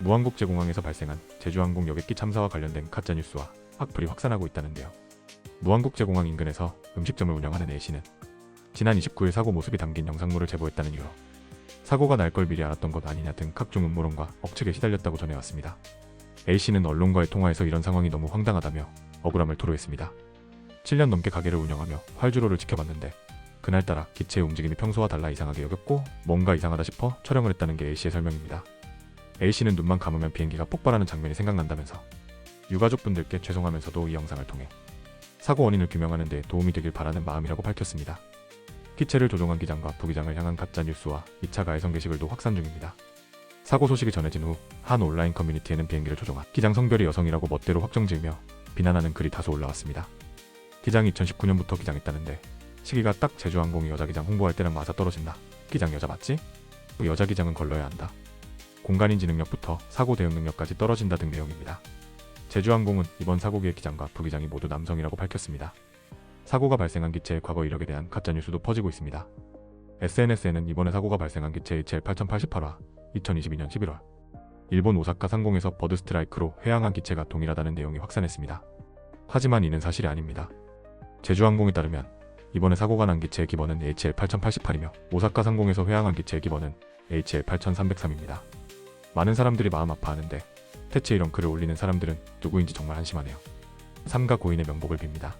무한국제공항에서 발생한 제주항공 여객기 참사와 관련된 가짜뉴스와 악플이 확산하고 있다는데요. 무한국제공항 인근에서 음식점을 운영하는 A씨는 지난 29일 사고 모습이 담긴 영상물을 제보했다는 이유로 사고가 날 걸 미리 알았던 것 아니냐 등 각종 음모론과 억측에 시달렸다고 전해왔습니다. A씨는 언론과의 통화에서 이런 상황이 너무 황당하다며 억울함을 토로했습니다. 7년 넘게 가게를 운영하며 활주로를 지켜봤는데 그날따라 기체의 움직임이 평소와 달라 이상하게 여겼고 뭔가 이상하다 싶어 촬영을 했다는 게 A씨의 설명입니다. A씨는 눈만 감으면 비행기가 폭발하는 장면이 생각난다면서 유가족분들께 죄송하면서도 이 영상을 통해 사고 원인을 규명하는 데 도움이 되길 바라는 마음이라고 밝혔습니다. 기체를 조종한 기장과 부기장을 향한 가짜 뉴스와 2차 가해성 게시글도 확산 중입니다. 사고 소식이 전해진 후 한 온라인 커뮤니티에는 비행기를 조종한 기장 성별이 여성이라고 멋대로 확정 지으며 비난하는 글이 다소 올라왔습니다. 기장이 2019년부터 기장했다는데 시기가 딱 제주항공이 여자 기장 홍보할 때랑 맞아 떨어진다. 기장 여자 맞지? 그 여자 기장은 걸러야 한다. 공간인지 능력부터 사고 대응 능력까지 떨어진다 등 내용입니다. 제주항공은 이번 사고기의 기장과 부기장이 모두 남성이라고 밝혔습니다. 사고가 발생한 기체의 과거 이력에 대한 가짜뉴스도 퍼지고 있습니다. SNS에는 이번에 사고가 발생한 기체 HL 8088화 2022년 11월 일본 오사카 상공에서 버드 스트라이크로 회항한 기체가 동일하다는 내용이 확산했습니다. 하지만 이는 사실이 아닙니다. 제주항공에 따르면 이번에 사고가 난 기체의 기번은 HL 8088이며 오사카 상공에서 회항한 기체의 기번은 HL 8303입니다. 많은 사람들이 마음 아파하는데 대체 이런 글을 올리는 사람들은 누구인지 정말 한심하네요. 삼가 고인의 명복을 빕니다.